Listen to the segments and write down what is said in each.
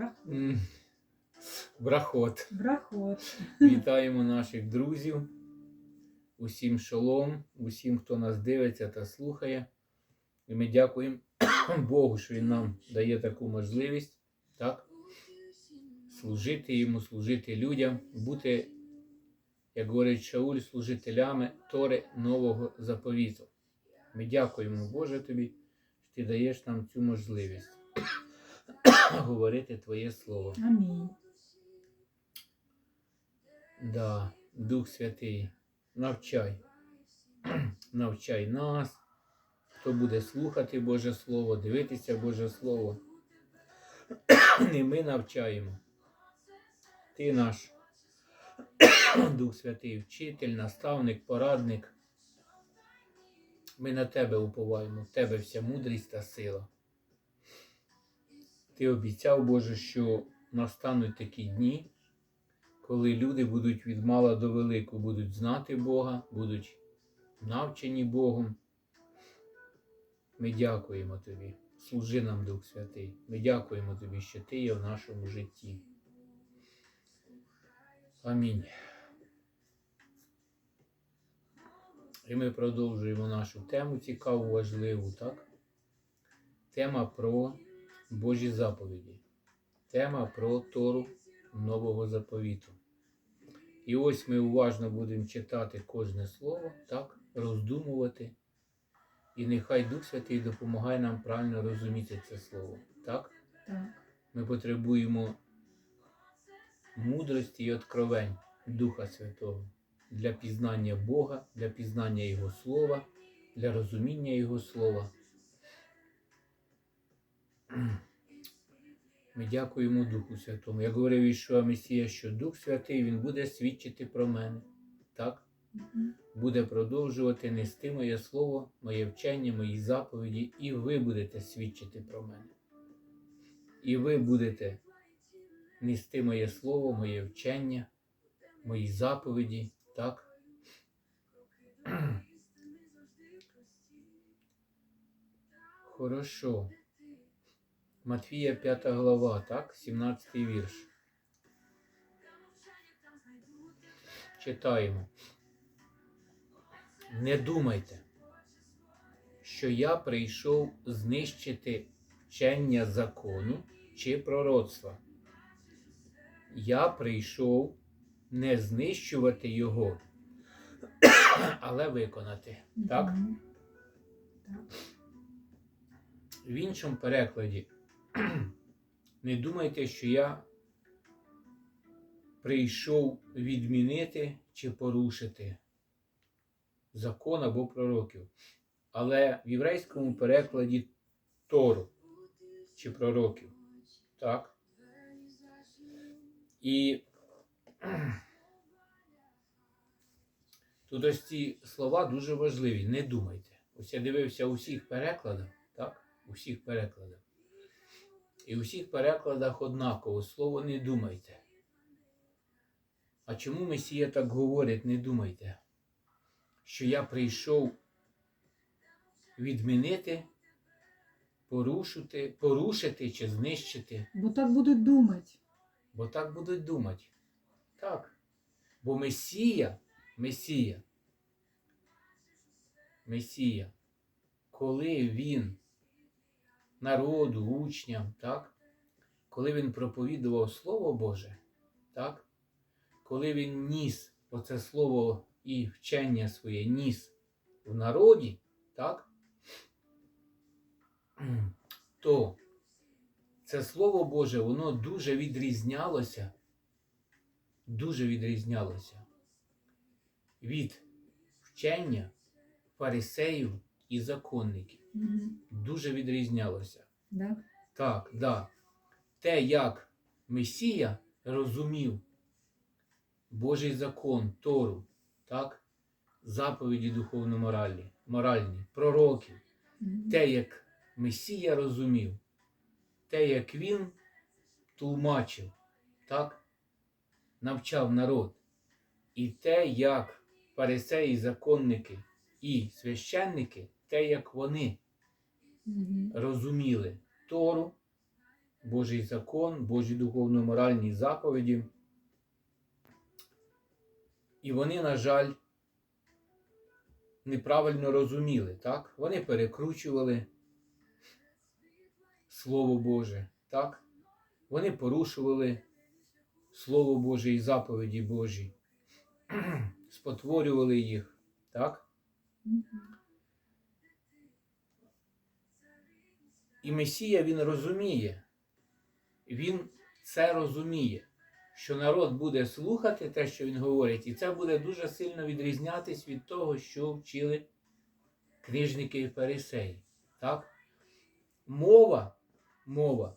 Брахот. Брахот. Брахот. Вітаємо наших друзів. Усім шалом, усім, хто нас дивиться та слухає. І ми дякуємо Богу, що Він нам дає таку можливість так, служити йому, служити людям, бути, як говорить Шауль, служителями Тори нового заповіту. Ми дякуємо, Боже, тобі, що ти даєш нам цю можливість говорити Твоє Слово. Амінь. Да, Дух Святий, навчай. Навчай нас, хто буде слухати Боже Слово, дивитися Боже Слово. Не ми навчаємо. Ти наш Дух Святий, вчитель, наставник, порадник. Ми на тебе уповаємо, в тебе вся мудрість та сила. Ти обіцяв, Боже, що настануть такі дні, коли люди будуть від мала до велику, будуть знати Бога, будуть навчені Богом. Ми дякуємо Тобі. Служи нам, Дух Святий. Ми дякуємо Тобі, що Ти є в нашому житті. Амінь. І ми продовжуємо нашу тему цікаву, важливу, так? Тема про Божі заповіді. Тема про Тору Нового заповіту. І ось ми уважно будемо читати кожне слово, так, роздумувати. І нехай Дух Святий допомагає нам правильно розуміти це слово. Так? Так. Ми потребуємо мудрості і откровень Духа Святого для пізнання Бога, для пізнання Його Слова, для розуміння Його Слова. Ми дякуємо Духу Святому. Я говорив Ішуа Месія, що Дух Святий Він буде свідчити про мене. Так? Буде продовжувати нести моє слово, моє вчення, мої заповіді, і ви будете свідчити про мене. І ви будете нести моє слово, моє вчення, мої заповіді, так? Хорошо. Матвія 5 глава, так? 17 вірш. Читаємо. Не думайте, що я прийшов знищити вчення закону чи пророцтва. Я прийшов не знищувати його, але виконати. Так? В іншому перекладі, не думайте, що я прийшов відмінити чи порушити закон або пророків. Але в єврейському перекладі Тору чи пророків. Так? І тут ось ці слова дуже важливі. Не думайте. Ось я дивився у всіх перекладах, так? У перекладах. І у всіх перекладах однаково слово не думайте. А чому Месія так говорить, не думайте? Що я прийшов відмінити, порушити, порушити чи знищити, Бо так будуть думати. бо так будуть думати. Так. Бо Месія, Месія, Месія, коли він народу, учням, так? коли він проповідував Слово Боже, так? коли він ніс оце слово і вчення своє ніс в народі, так? то це Слово Боже, воно дуже відрізнялося, дуже відрізнялося від вчення фарисеїв і законників. Мгм. Дуже відрізнялося. Да? Так, да. Те, як Месія розумів Божий закон, Тору, так? заповіді духовно-моральні, моральні, пророків, Мгм. те, як Месія розумів, те, як він тлумачив, так? навчав народ, і те, як фарисеї, законники і священники, те, як вони розуміли Тору, Божий закон, Божі духовно-моральні заповіді. І вони, на жаль, неправильно розуміли, так? Вони перекручували Слово Боже, так? Вони порушували Слово Боже і заповіді Божі, спотворювали їх, так? І Месія він розуміє, він це розуміє, що народ буде слухати те, що він говорить, і це буде дуже сильно відрізнятись від того, що вчили книжники і фарисеї. Так? Мова, мова,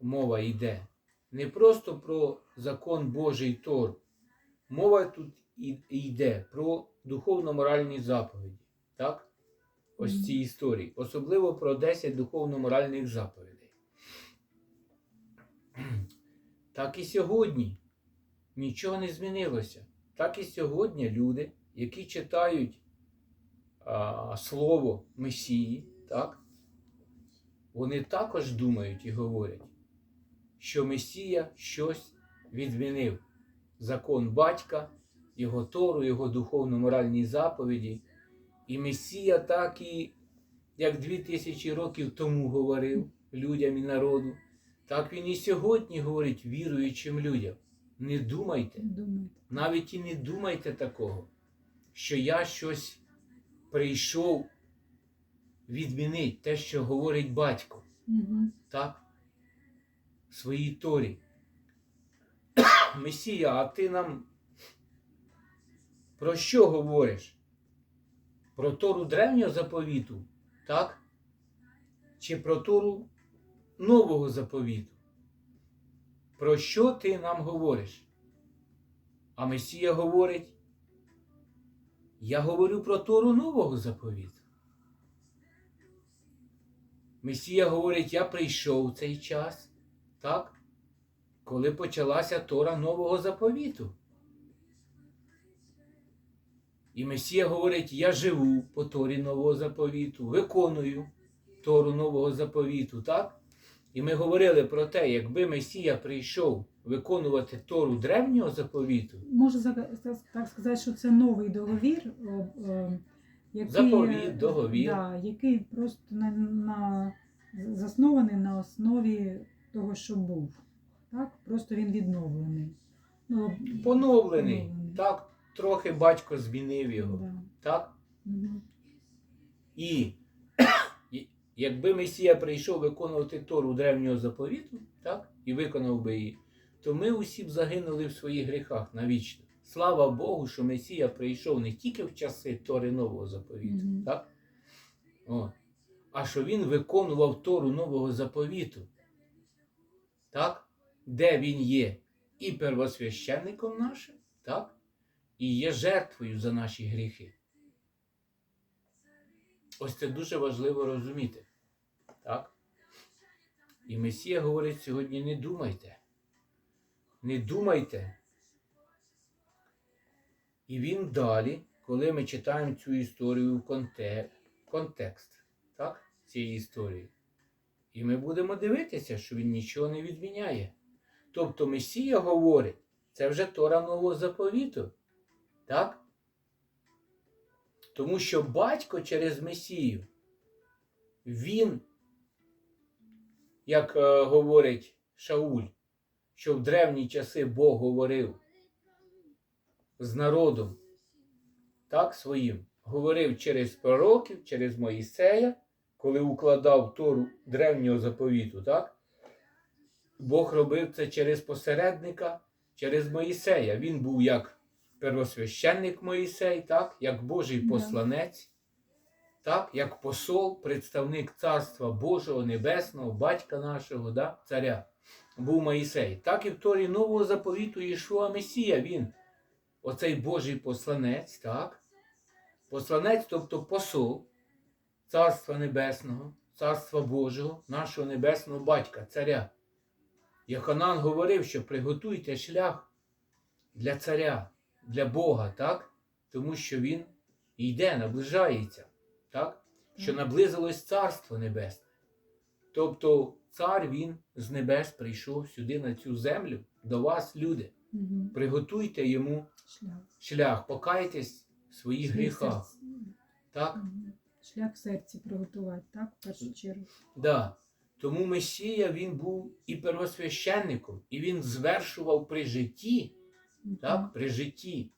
мова йде не просто про закон Божий Тор. Мова тут йде про духовно-моральні заповіді. Так? Ось ці історії. Особливо про 10 духовно-моральних заповідей. Так і сьогодні нічого не змінилося. Так і сьогодні люди, які читають а, слово Месії, так, вони також думають і говорять, що Месія щось відмінив. Закон батька, його Тору, його духовно-моральні заповіді. І Месія так і, як дві тисячі років тому говорив людям і народу, так він і сьогодні говорить віруючим людям. Не думайте, Думаєте. навіть і не думайте такого, що я щось прийшов відмінити те, що говорить батько, Мгм. так? В своїй торі. Месія, а ти нам про що говориш? Про Тору древнього заповіту, так? Чи про Тору нового заповіту? Про що ти нам говориш? А Месія говорить, я говорю про Тору нового заповіту. Месія говорить, я прийшов в цей час, так? Коли почалася Тора нового заповіту. І Месія говорить, я живу по Торі нового заповіту, виконую Тору нового заповіту, так? І ми говорили про те, якби Месія прийшов виконувати Тору древнього заповіту, Можу так- сказати, що це новий договір, е, який, Заповіт, е, договір. Да, який просто на, на, заснований на основі того, що був. Так? Просто він відновлений. Ну, поновлений, Поновлений. так, трохи батько змінив його, да. так? Мгм. І якби Месія прийшов виконувати Тору древнього заповіту, так, і виконав би її, то ми усі б загинули в своїх гріхах навічно. Слава Богу, що Месія прийшов не тільки в часи Тори нового заповіту, Мгм. так? О, а що він виконував Тору нового заповіту, так? де він є і первосвященником нашим, так? І є жертвою за наші гріхи. Ось це дуже важливо розуміти. Так? І Месія говорить сьогодні: не думайте. Не думайте. І він далі, коли ми читаємо цю історію в конте- контекст так? цієї історії, і ми будемо дивитися, що він нічого не відміняє. Тобто Месія говорить, це вже Тора нового заповіту. Так? Тому що батько через Месію, він, як е, говорить Шауль, що в древні часи Бог говорив з народом, так, своїм, говорив через пророків, через Моїсея, коли укладав Тору древнього заповіту, так? Бог робив це через посередника, через Моїсея. Він був як первосвященник Моїсей, так, як Божий посланець, так, як посол, представник Царства Божого, Небесного, батька нашого, да, царя, був Моїсей. Так і в Торі Нового заповіту Ішуа Месія, він, оцей Божий посланець, так, посланець, тобто посол Царства Небесного, Царства Божого, нашого Небесного Батька, царя. Йоханан говорив, що приготуйте шлях для царя, для Бога, так? Тому що він йде, наближається, так? Що наблизилось Царство Небесне. Тобто цар він з небес прийшов сюди на цю землю, до вас, люди. Мгм. Приготуйте йому Шлях. шлях, покайтесь в своїх Своє гріхах. Так? Мгм. Шлях в серці приготувати, так, в першу чергу. Да. Тому Месія він був і первосвященником, і він звершував при житті. Так, при житті.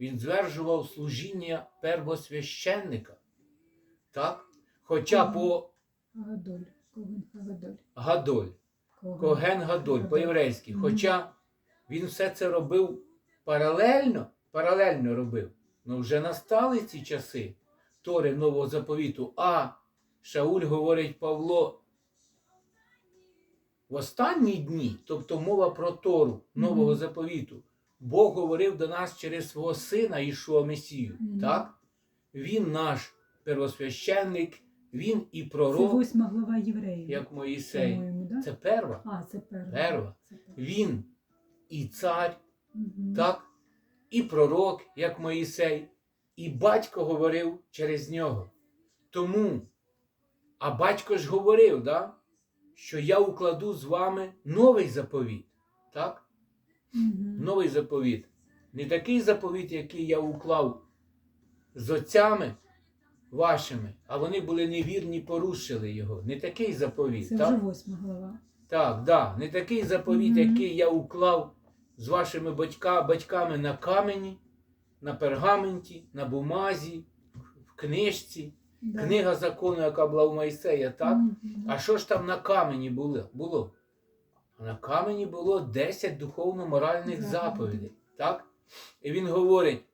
Він звершував служіння первосвященника. Так? Хоча Мгм. по Гадоль. Коген Гадоль. Гадоль, Коген. Коген Гадоль, Гадоль. по-єврейськи. Хоча він все це робив паралельно, паралельно робив. Ну вже настали ці часи Тори Нового заповіту. А Шауль говорить Павло. В останні дні, тобто мова про Тору Нового Мгм. заповіту, Бог говорив до нас через свого сина Ішуа Месію. Мгм. Так? Він наш первосвященник, він і Це пророк, восьма глава євреїв. як Моїсей. Да? Це перва. А, це перва. Перва. Це перва. Він і цар, Мгм. так, і пророк, як Моїсей, і батько говорив через нього. Тому, а батько ж говорив, да, що я укладу з вами новий заповіт. Так? Мгм. Новий заповіт. Не такий заповіт, який я уклав з отцями вашими, а вони були невірні, порушили його. Не такий заповіт. Це так? вже восьма глава. Так, да, не такий заповіт, Мгм. який я уклав з вашими батька, батьками на камені, на пергаменті, на бумазі, в книжці. Да. Книга закону, яка була у Майсея, так? Мгм. А що ж там на камені було? На камені було 10 духовно-моральних Заповідей. заповідей. Так? І він говорить,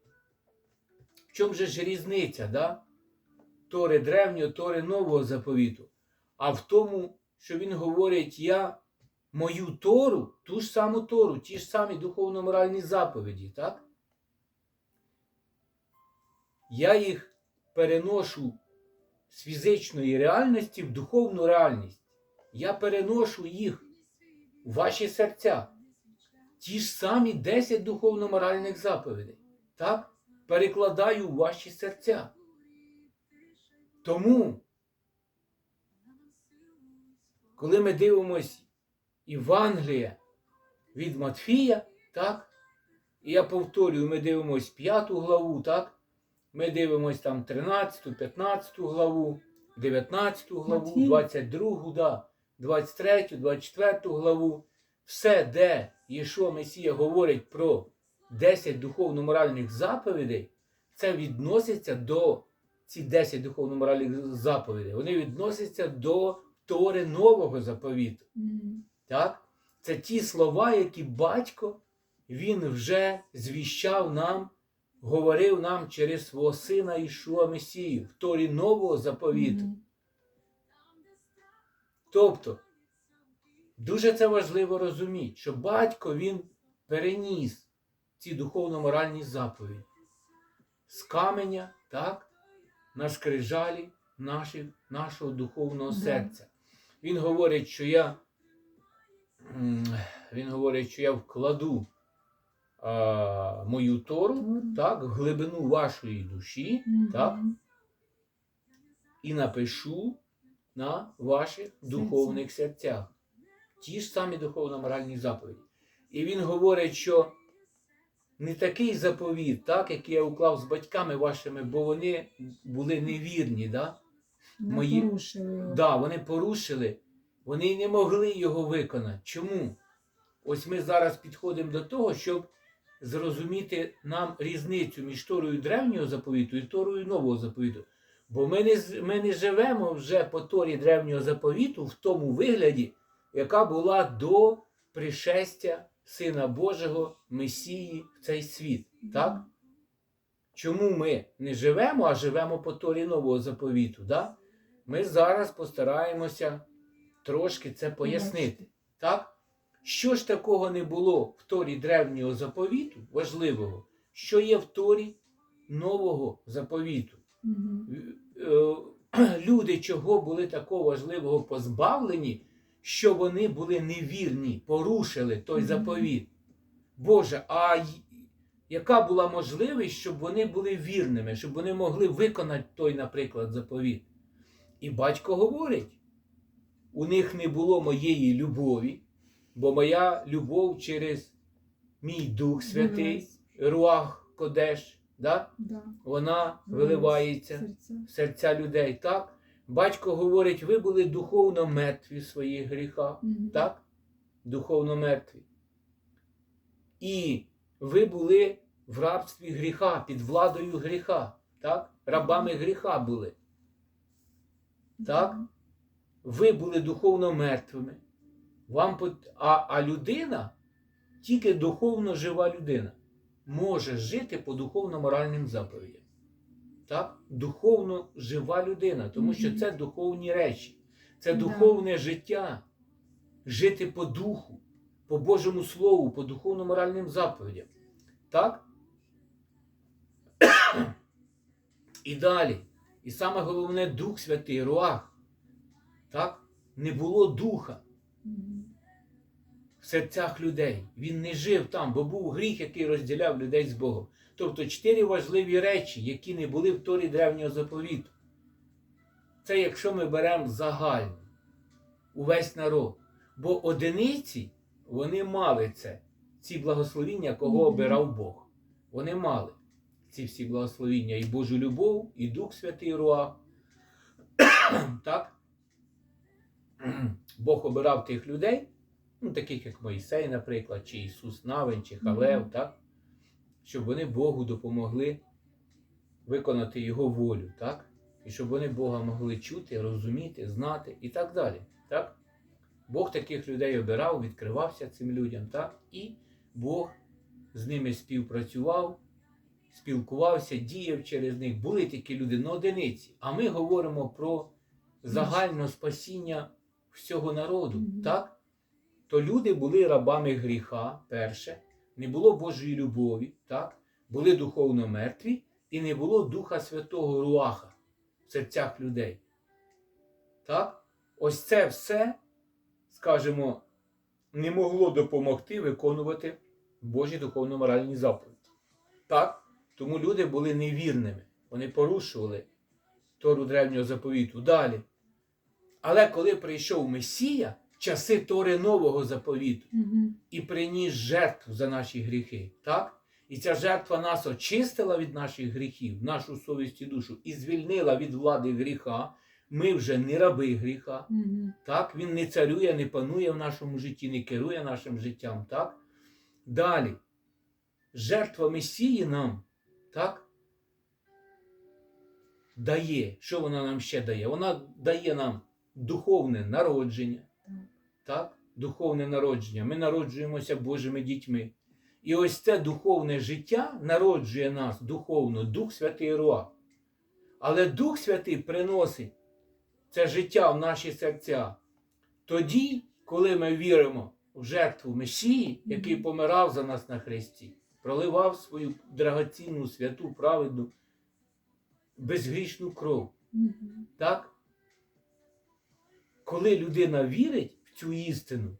в чому же ж різниця, да? Тори древнього, тори нового заповіту. А в тому, що він говорить, я мою Тору, ту ж саму Тору, ті ж самі духовно-моральні заповіді, так? Я їх переношу з фізичної реальності в духовну реальність. Я переношу їх ваші серця. Ті ж самі 10 духовно-моральних заповідей. Так? Перекладаю в ваші серця. Тому, коли ми дивимось Євангелія від Матфія, так? І я повторюю, ми дивимось 5 главу, так? Ми дивимось там 13, 15 главу, 19 главу, 22, да, 23, 24 главу. Все, де Єшо Месія говорить про 10 духовно-моральних заповідей, це відноситься до ці 10 духовно-моральних заповідей. Вони відносяться до Тори нового заповіту. Мгм. Так? Це ті слова, які батько він вже звіщав нам, говорив нам через свого сина Ішуа Месію в Торі нового заповіту. Мгм. Тобто, дуже це важливо розуміти, що батько він переніс ці духовно-моральні заповіді з каменя, так, на скрижалі наших, нашого духовного серця. Він говорить, що я, він говорить, що я вкладу а, мою Тору, Тору. так, в глибину вашої душі, так, і напишу на ваших духовних серцях. Ті ж самі духовно-моральні заповіді. І він говорить, що не такий заповіт, так, який я уклав з батьками вашими, бо вони були невірні. Да? Не Мої- порушили. Да, вони порушили, вони не могли його виконати. Чому? Ось ми зараз підходимо до того, щоб зрозуміти нам різницю між Торою древнього заповіту і Торою нового заповіту. Бо ми не, ми не живемо вже по Торі древнього заповіту в тому вигляді, яка була до пришестя Сина Божого Месії в цей світ. Так? Чому ми не живемо, а живемо по Торі нового заповіту? Да? Ми зараз постараємося трошки це пояснити. Так? Що ж такого не було в Торі древнього заповіту, важливого, що є в Торі нового заповіту? Люди чого були такого важливого позбавлені, що вони були невірні, порушили той заповіт. Боже, а яка була можливість, щоб вони були вірними, щоб вони могли виконати той, наприклад, заповіт? І батько говорить: у них не було моєї любові, бо моя любов через мій Дух Святий. Руах Кодеш, да? Да. вона виливається серця. в серця людей. Так? Батько говорить, ви були духовно мертві в своїх гріхах. Мгм. Так? Духовно мертві. І ви були в рабстві гріха, під владою гріха. Так? Рабами гріха були. Так? Ви були духовно мертвими. Вам пот- а, а людина, тільки духовно жива людина, може жити по духовно-моральним заповідям. Так? Духовно жива людина, тому що це духовні речі, це духовне життя. Жити по духу, по Божому Слову, по духовно-моральним заповідям. Так? І далі. І саме головне Дух Святий, Руах. Так? Не було духа. В серцях людей. Він не жив там, бо був гріх, який розділяв людей з Богом. Тобто чотири важливі речі, які не були в Торі древнього заповіту. Це якщо ми беремо загально увесь народ. Бо одиниці вони мали це, ці благословіння, кого обирав Бог. Вони мали ці всі благословіння і Божу любов, і Дух Святий Руах. так? Бог обирав тих людей, ну, таких як Моїсей, наприклад, чи Ісус Навин, чи Халев, Мгм. так? щоб вони Богу допомогли виконати Його волю, так? І щоб вони Бога могли чути, розуміти, знати і так далі. Так? Бог таких людей обирав, відкривався цим людям, так? І Бог з ними співпрацював, спілкувався, діяв через них. Були такі люди на одиниці. А ми говоримо про загальне спасіння всього народу. Так? То люди були рабами гріха, перше, не було Божої любові, так? були духовно мертві, і не було Духа Святого Руаха в серцях людей. Так? Ось це все, скажімо, не могло допомогти виконувати Божі духовно-моральні заповіді. Так? Тому люди були невірними. Вони порушували Тору древнього заповіту. Далі. Але коли прийшов Месія, часи Тори нового заповіту, Мгм. і приніс жертву за наші гріхи, так? І ця жертва нас очистила від наших гріхів, нашу совість і душу, і звільнила від влади гріха. Ми вже не раби гріха, Мгм. так? Він не царює, не панує в нашому житті, не керує нашим життям, так? Далі. Жертва Месії нам, так? Дає. Що вона нам ще дає? Вона дає нам духовне народження. Так. Духовне народження. Ми народжуємося Божими дітьми. І ось це духовне життя народжує нас духовно, Дух Святий Руа. Але Дух Святий приносить це життя в наші серця. Тоді, коли ми віримо в жертву Месії, який помирав за нас на хресті, проливав свою драгоцінну, святу, праведну, безгрішну кров. Так? Коли людина вірить в цю істину,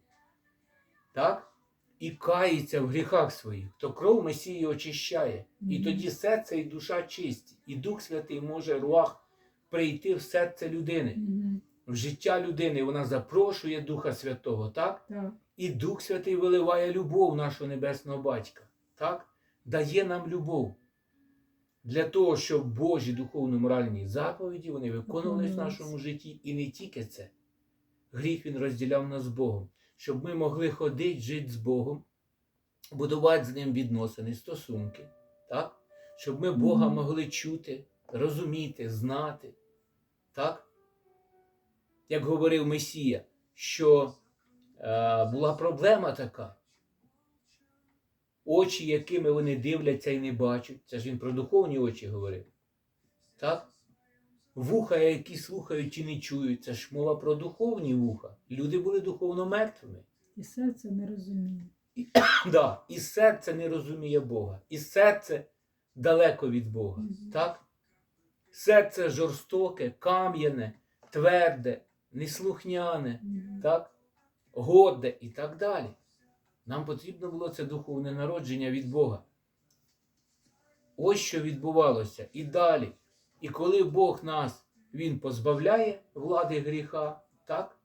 так? І кається в гріхах своїх, то кров Месії очищає. І тоді серце і душа чисті. І Дух Святий може руах прийти в серце людини, в життя людини. Вона запрошує Духа Святого, так? Так. І Дух Святий виливає любов нашого Небесного Батька. Так? Дає нам любов. Для того, щоб Божі духовно-моральні заповіді вони виконувались в нашому житті. І не тільки це. Гріх він розділяв нас з Богом. Щоб ми могли ходити, жити з Богом, будувати з ним відносини, стосунки. Так? Щоб ми Бога могли чути, розуміти, знати. Так? Як говорив Месія, що е, була проблема така. Очі, якими вони дивляться і не бачать. Це ж він про духовні очі говорив. Так? Вуха, які слухають і не чують. Це ж мова про духовні вуха. Люди були духовно мертвими. І серце не розуміє. Да. І серце не розуміє Бога. І серце далеко від Бога. Мгм. Так? Серце жорстоке, кам'яне, тверде, неслухняне. Мгм. так? горде і так далі. Нам потрібно було це духовне народження від Бога. Ось що відбувалося і далі. І коли Бог нас Він позбавляє влади гріха, так?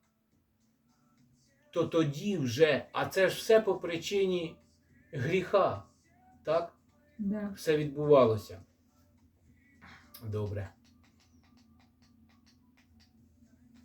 то тоді вже, а це ж все по причині гріха. Так? Да. Все відбувалося. Добре.